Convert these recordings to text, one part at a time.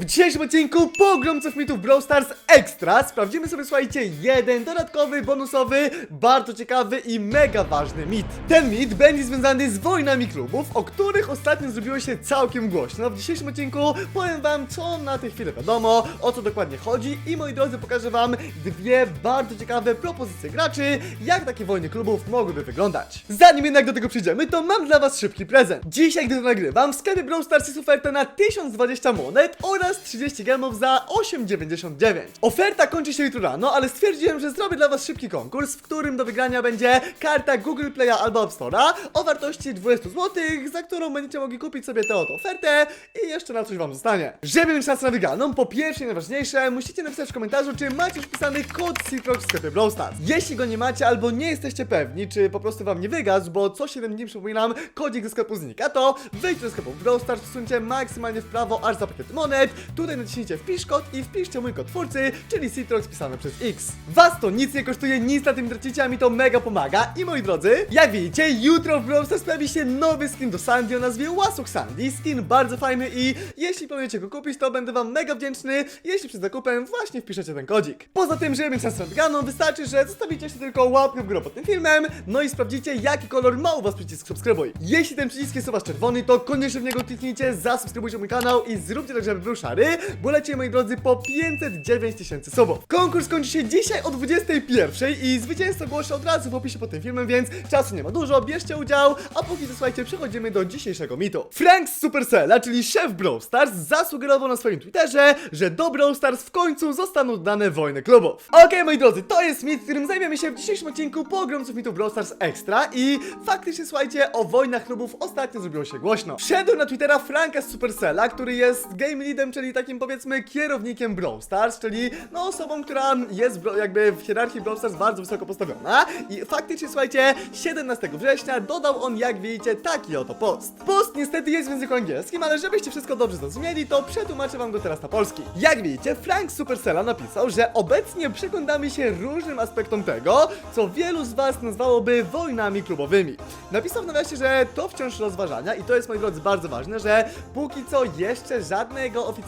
W dzisiejszym odcinku pogromców mitów Brawl Stars Extra sprawdzimy sobie, słuchajcie, jeden dodatkowy, bonusowy, bardzo ciekawy i mega ważny mit. Ten mit będzie związany z wojnami klubów, o których ostatnio zrobiło się całkiem głośno. W dzisiejszym odcinku powiem wam, co na tę chwilę wiadomo, o co dokładnie chodzi i moi drodzy, pokażę wam dwie bardzo ciekawe propozycje graczy, jak takie wojny klubów mogłyby wyglądać. Zanim jednak do tego przyjdziemy, to mam dla was szybki prezent. Dzisiaj, gdy to nagrywam, w sklepie Brawl Stars jest oferta na 1020 monet oraz 30 gemów za 8,99. Oferta kończy się jutro rano, ale stwierdziłem, że zrobię dla was szybki konkurs, w którym do wygrania będzie karta Google Play'a albo App Store'a o wartości 20 zł, za którą będziecie mogli kupić sobie tę oto ofertę i jeszcze na coś wam zostanie. Żeby mieć szansę na wygraną, po pierwsze i najważniejsze, musicie napisać w komentarzu, czy macie wpisany kod Citrox w sklepie Brawl Stars. Jeśli go nie macie albo nie jesteście pewni, czy po prostu wam nie wygasł, bo co 7 dni przypominam, kodzik ze sklepu znika, to wejdźcie do sklepu Brawl Stars, wsuńcie maksymalnie w prawo aż za pakiet monet, tutaj naciśnijcie wpisz kod i wpiszcie mój kod twórcy, czyli Citrox pisane przez X. Was to nic nie kosztuje, nic na tym tracicie, a mi to mega pomaga i moi drodzy, jak widzicie, jutro w Brawl Stars pojawi się nowy skin do Sandy o nazwie Łasuk Sandy, skin bardzo fajny i jeśli planujecie go kupić, to będę wam mega wdzięczny, jeśli przed zakupem właśnie wpiszecie ten kodzik. Poza tym, żeby mieć szansę na wygraną, wystarczy, że zostawicie się tylko łapkę w górę pod tym filmem, no i sprawdzicie, jaki kolor ma u was przycisk subskrybuj. Jeśli ten przycisk jest u was czerwony, to koniecznie w niego kliknijcie, zasubskrybujcie mój kanał i zróbcie tak, żeby był szary, bo lecie, moi drodzy, po 509 tysięcy subów. Konkurs kończy się dzisiaj o 21 i zwycięzcę ogłoszę od razu w opisie pod tym filmem, więc czasu nie ma dużo, bierzcie udział, a póki co, słuchajcie, przechodzimy do dzisiejszego mitu. Frank z Supercella, czyli szef Brawl Stars, zasugerował na swoim Twitterze, że do Brawl Stars w końcu zostaną dane wojny klubów. Okej, moi drodzy, to jest mit, którym zajmiemy się w dzisiejszym odcinku pogromców mitów Brawl Stars Extra i faktycznie, słuchajcie, o wojnach klubów ostatnio zrobiło się głośno. Wszedł na Twittera Franka z Supercella, który jest game leadem, czyli takim powiedzmy kierownikiem Brawl Stars, czyli no osobą, która jest jakby w hierarchii Brawl Stars bardzo wysoko postawiona i faktycznie, słuchajcie, 17 września dodał on, jak widzicie, taki oto post. Post niestety jest w języku angielskim, ale żebyście wszystko dobrze zrozumieli, to przetłumaczę wam go teraz na polski. Jak widzicie, Frank Supercella napisał, że obecnie przyglądamy się różnym aspektom tego, co wielu z was nazwałoby wojnami klubowymi. Napisał w nawiasie, że to wciąż rozważania i to jest, moi drodzy, bardzo ważne, że póki co jeszcze żadnego oficjalnego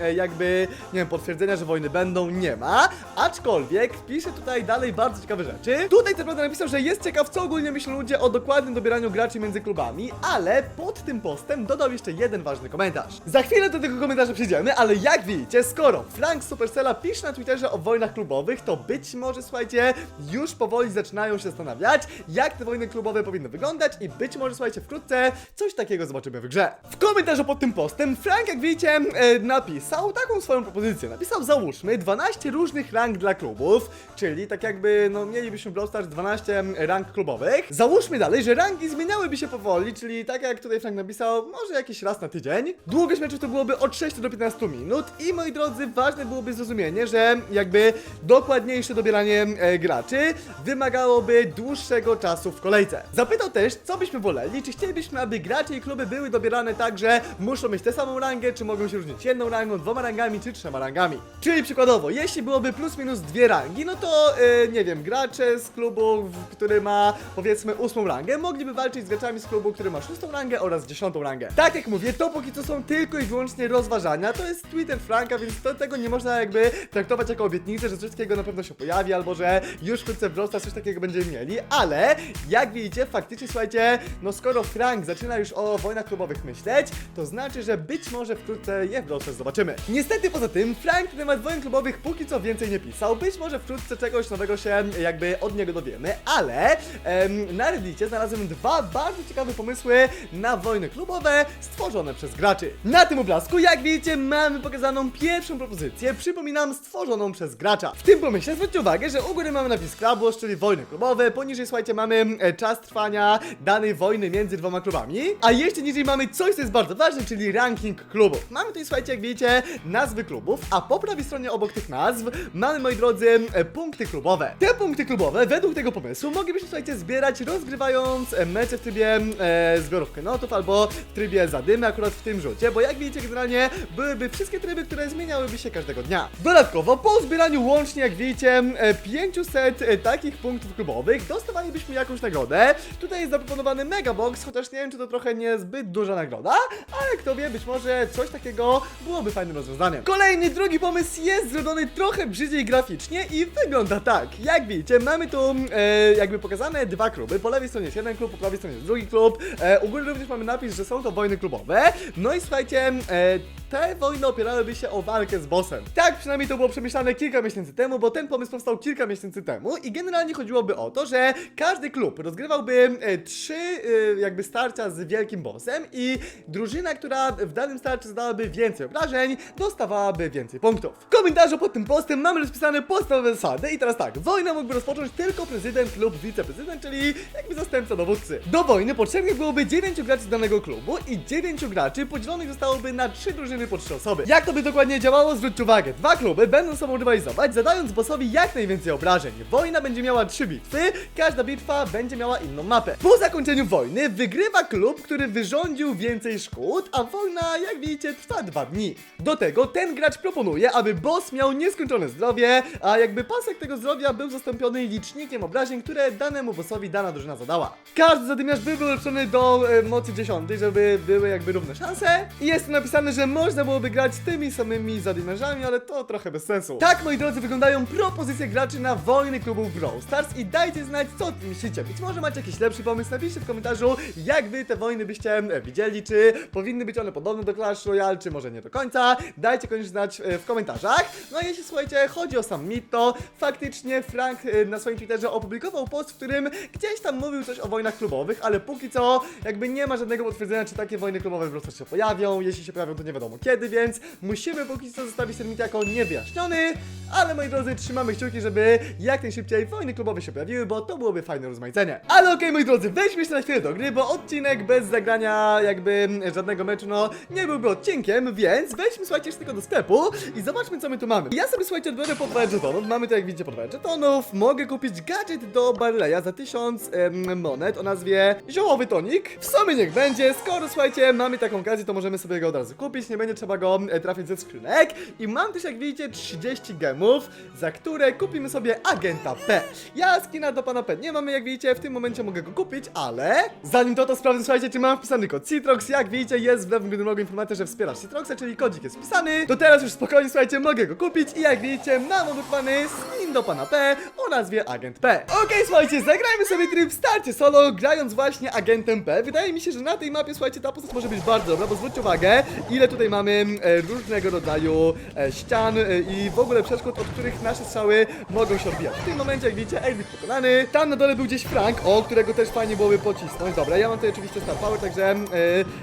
e, jakby, nie wiem, potwierdzenia, że wojny będą, nie ma, aczkolwiek pisze tutaj dalej bardzo ciekawe rzeczy. Tutaj co prawda napisał, że jest ciekaw, co ogólnie myślą ludzie o dokładnym dobieraniu graczy między klubami, ale pod tym postem dodał jeszcze jeden ważny komentarz. Za chwilę do tego komentarza przyjdziemy, ale jak widzicie, skoro Frank Supercella pisze na Twitterze o wojnach klubowych, to być może, słuchajcie, już powoli zaczynają się zastanawiać, jak te wojny klubowe powinny wyglądać i być może, słuchajcie, wkrótce coś takiego zobaczymy w grze. W komentarzu pod tym postem Frank, jak widzicie, e, napisał taką swoją propozycję. Napisał, załóżmy, 12 różnych rank dla klubów, czyli tak jakby, no, mielibyśmy Brawl Stars 12 rank klubowych. Załóżmy dalej, że ranki zmieniałyby się powoli, czyli tak jak tutaj Frank napisał, może jakiś raz na tydzień. Długość meczu to byłoby od 6 do 15 minut i moi drodzy, ważne byłoby zrozumienie, że jakby dokładniejsze dobieranie e, graczy wymagałoby dłuższego czasu w kolejce. Zapytał też, co byśmy woleli, czy chcielibyśmy, aby gracze i kluby były dobierane tak, że muszą mieć tę samą rangę, czy mogą się różnić jedną rangą, dwoma rangami, czy trzema rangami. Czyli przykładowo, jeśli byłoby plus minus dwie rangi, no to e, nie wiem, gracze z klubu, który ma powiedzmy ósmą rangę, mogliby walczyć z graczami z klubu, który ma szóstą rangę oraz dziesiątą rangę. Tak jak mówię, to póki co są tylko i wyłącznie rozważania, to jest Twitter Franka, więc to, tego nie można jakby traktować jako obietnicę, że coś takiego na pewno się pojawi, albo że już wkrótce w Brawl Stars coś takiego będziemy mieli, ale jak widzicie, faktycznie słuchajcie, no skoro Frank zaczyna już o wojnach klubowych myśleć, to znaczy, że być może wkrótce je w Brawl zobaczymy. Niestety poza tym, Frank na temat wojen klubowych póki co więcej nie pisał, być może wkrótce czegoś nowego się jakby od niego dowiemy, ale em, na Reddicie znalazłem dwa bardzo ciekawe pomysły na wojny klubowe stworzone przez graczy. Na tym obrazku, jak widzicie, mamy pokazaną pierwszą propozycję, przypominam, stworzoną przez gracza. W tym pomyśle zwróćcie uwagę, że u góry mamy napis Clubwatch, czyli wojny klubowe, poniżej, słuchajcie, mamy e, czas trwania danej wojny między dwoma klubami, a jeszcze niżej mamy coś, co jest bardzo ważne, czyli ranking klubów. Mamy tutaj, słuchajcie, jak widzicie, nazwy klubów, a po prawej stronie obok tych nazw mamy, moi drodzy, e, punkty klubowe. Te punkty klubowe, według tego pomysłu, moglibyśmy, słuchajcie, zbierać rozgrywając e, mecze w trybie e, zbiorów klenotów albo w trybie zadymy, akurat w tym rzucie, bo jak widzicie, generalnie byłyby wszystkie tryby, które zmieniałyby się każdego dnia. Dodatkowo, po zbieraniu łącznie, jak widzicie, e, 500 e, takich punktów klubowych, dostawalibyśmy jakąś nagrodę. Tutaj jest zaproponowany Megabox, chociaż nie wiem, czy to trochę niezbyt duża nagroda, ale kto wie, być może coś takiego to byłoby fajnym rozwiązaniem. Kolejny, drugi pomysł jest zrobiony trochę brzydziej graficznie i wygląda tak. Jak widzicie, mamy tu e, jakby pokazane dwa kluby. Po lewej stronie jest jeden klub, po prawej stronie jest drugi klub. E, u góry również mamy napis, że są to wojny klubowe. No i słuchajcie, e, te wojny opierałyby się o walkę z bossem. Tak przynajmniej to było przemyślane kilka miesięcy temu, bo ten pomysł powstał kilka miesięcy temu i generalnie chodziłoby o to, że każdy klub rozgrywałby e, trzy e, jakby starcia z wielkim bossem i drużyna, która w danym starciu zadałaby więcej obrażeń, dostawałaby więcej punktów. W komentarzu pod tym postem mamy rozpisane podstawowe zasady i teraz tak, wojnę mógłby rozpocząć tylko prezydent lub wiceprezydent, czyli jakby zastępca dowódcy. Do wojny potrzebnych byłoby 9 graczy z danego klubu i 9 graczy podzielonych zostałoby na 3 drużyny po 3 osoby. Jak to by dokładnie działało? Zwróćcie uwagę, dwa kluby będą sobą rywalizować, zadając bossowi jak najwięcej obrażeń. Wojna będzie miała 3 bitwy, każda bitwa będzie miała inną mapę. Po zakończeniu wojny wygrywa klub, który wyrządził więcej szkód, a wojna, jak widzicie, trwa 2 dni. Do tego ten gracz proponuje, aby boss miał nieskończone zdrowie, a jakby pasek tego zdrowia był zastąpiony licznikiem obrażeń, które danemu bossowi dana drużyna zadała. Każdy zadymiarz był ulepszony do e, mocy 10, żeby były jakby równe szanse. I jest tu napisane, że można byłoby grać tymi samymi zadymiarzami, ale to trochę bez sensu. Tak, moi drodzy, wyglądają propozycje graczy na wojny klubów Brawl Stars i dajcie znać, co o tym myślicie. Być może macie jakiś lepszy pomysł, napiszcie w komentarzu, jak wy te wojny byście e, widzieli, czy powinny być one podobne do Clash Royale, czy może nie do końca. Dajcie koniecznie znać e, w komentarzach. No a jeśli słuchajcie, chodzi o sam mit, to faktycznie Frank e, na swoim Twitterze opublikował post, w którym gdzieś tam mówił coś o wojnach klubowych, ale póki co jakby nie ma żadnego potwierdzenia, czy takie wojny klubowe Brawl Stars się pojawią. Jeśli się pojawią, to nie wiadomo kiedy, więc musimy póki co zostawić ten mit jako niewyjaśniony, ale moi drodzy, trzymamy kciuki, żeby jak najszybciej wojny klubowe się pojawiły, bo to byłoby fajne rozmaicenie. Ale okej, moi drodzy, weźmy się na chwilę do gry, bo odcinek bez zagrania jakby żadnego meczu, no nie byłby odcinkiem, więc weźmy, słuchajcie, jeszcze tylko do sklepu i zobaczmy, co my tu mamy. Ja sobie, słuchajcie, odbiorę po 2 żetonów, mamy tu, jak widzicie, po 2 żetonów, mogę kupić gadżet do Barleya za 1000 em, monet o nazwie Ziołowy Tonik. W sumie niech będzie, skoro, słuchajcie, mamy taką okazję, to możemy sobie go od razu kupić, nie będzie trzeba go e, trafić ze skrzynek. I mam też, jak widzicie, 30 gemów, za które kupimy sobie agenta P. Ja skina do pana P nie mamy, jak widzicie, w tym momencie mogę go kupić, ale zanim to, to sprawdzę, słuchajcie, czy mam wpisany kod Citrox, jak widzicie, jest w lewym górnym rogu informacja, że wspierasz Citroxa, czyli kodzik jest wpisany, to teraz już spokojnie, słuchajcie, mogę go kupić i jak widzicie, mam odblokowany skin do pana P o nazwie Agent P. Okej, słuchajcie, zagrajmy sobie tryb starcie solo, grając właśnie agentem P. Wydaje mi się, że na tej mapie, słuchajcie, ta postać może być bardzo dobra, bo zwróćcie uwagę, ile tutaj mamy e, różnego rodzaju e, ścian e, i w ogóle przeszkód, od których nasze strzały mogą się odbijać. W tym momencie, jak widzicie, Elbit pokonany. Tam na dole był gdzieś Frank, o którego też fajnie byłoby pocisnąć. Dobra, ja mam tutaj oczywiście Star Power, także e,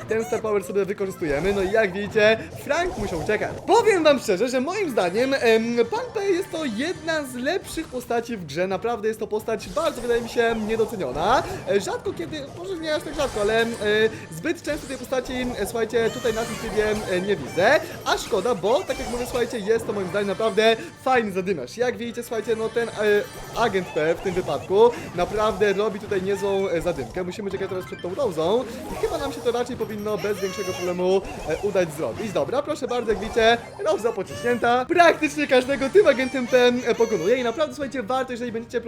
ten Star Power sobie wykorzystujemy. No i jak widzicie, Frank musiał uciekać. Powiem wam szczerze, że moim zdaniem em, Pan P jest to jedna z lepszych postaci w grze. Naprawdę jest to postać bardzo, wydaje mi się, niedoceniona. E, rzadko kiedy, może nie aż tak rzadko, ale e, zbyt często tej postaci, e, słuchajcie, tutaj na tym trybie e, nie widzę. A szkoda, bo tak jak mówię, słuchajcie, jest to moim zdaniem naprawdę fajny zadymiarz. Jak widzicie, słuchajcie, no ten e, agent P w tym wypadku naprawdę robi tutaj niezłą e, zadymkę. Musimy czekać teraz przed tą Rozą i chyba nam się to raczej powinno bez większego problemu e, udać zrobić. Dobra, proszę bardzo, jak widzicie, Roza pociśnięta. Praktycznie każdego tym agentem P e, pokonuje i naprawdę, słuchajcie, warto, jeżeli będziecie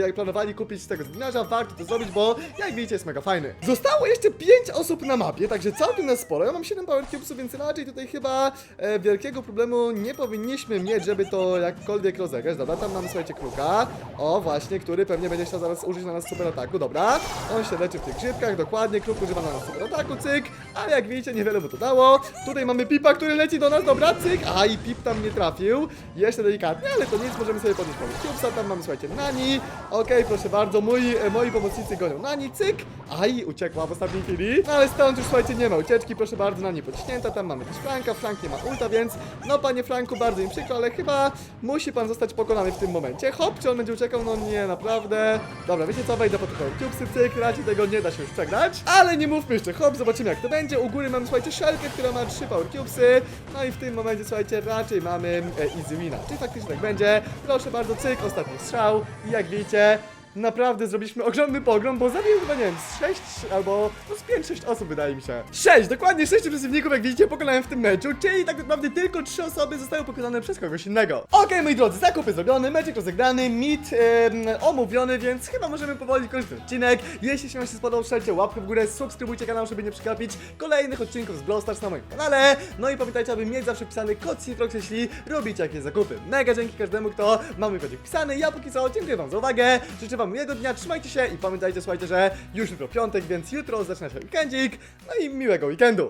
jak planowali kupić tego zadymiarza, warto to zrobić, bo jak widzicie, jest mega fajny. Zostało jeszcze 5 osób na mapie, także całkiem nas sporo. Ja mam 7 power cubesów, więc raczej tutaj chyba e, wielkiego problemu nie powinniśmy mieć, żeby to jakkolwiek rozegrać. Dobra, tam mamy, słuchajcie, kruka. O, właśnie, który pewnie będzie chciał zaraz użyć na nas super ataku. Dobra, on się leczy w tych grzybkach, dokładnie. Kruk używa na nas super ataku, cyk. A jak widzicie, niewiele mu to dało. Tutaj mamy Pipa, który leci do nas, dobra, cyk. A i Pip tam nie trafił. Jeszcze delikatnie, ale to nic, możemy sobie podnieść power cubesa. Tam mamy, słuchajcie, Nani. Okej, proszę bardzo, moi, e, moi pomocnicy gonią Nani, cyk. Aj, uciekła w ostatniej chwili. No ale stąd już, słuchajcie, nie ma ucieczki, proszę bardzo, Nani pociśnięta. Tam mamy też Franka, Frank nie ma ulta, więc no, panie Franku, bardzo mi przykro, ale chyba musi pan zostać pokonany w tym momencie. Hop, czy on będzie uciekał? No nie, naprawdę. Dobra, wiecie co, wejdę po power cubesy, cyk, raczej tego nie da się już przegrać. Ale nie mówmy jeszcze, hop, zobaczymy jak to będzie. U góry mamy, słuchajcie, szelkę, która ma trzy power cubesy. No i w tym momencie, słuchajcie, raczej mamy e, easy wina. Czy faktycznie tak będzie? Proszę bardzo, cyk, ostatni strzał. I jak widzicie, naprawdę zrobiliśmy ogromny pogrom, bo zabił chyba, nie wiem, z 6 albo no z 5-6 osób wydaje mi się. 6, dokładnie 6 przeciwników, jak widzicie, pokonałem w tym meczu, czyli tak naprawdę tylko 3 osoby zostały pokonane przez kogoś innego. Okej, moi drodzy, zakupy zrobione, meczek rozegrany, mit em, omówiony, więc chyba możemy powoli kończyć odcinek. Jeśli się wam się spodobał, strzelcie łapkę w górę, subskrybujcie kanał, żeby nie przegapić kolejnych odcinków z Brawl Stars na moim kanale. No i pamiętajcie, aby mieć zawsze wpisany kod Citrox, jeśli robicie jakieś zakupy. Mega dzięki każdemu, kto ma mój wpisany. Ja póki co dziękuję wam za uwagę, życzę wam miłego dnia, trzymajcie się i pamiętajcie, słuchajcie, że już jutro piątek, więc jutro zaczyna się weekendzik, no i miłego weekendu.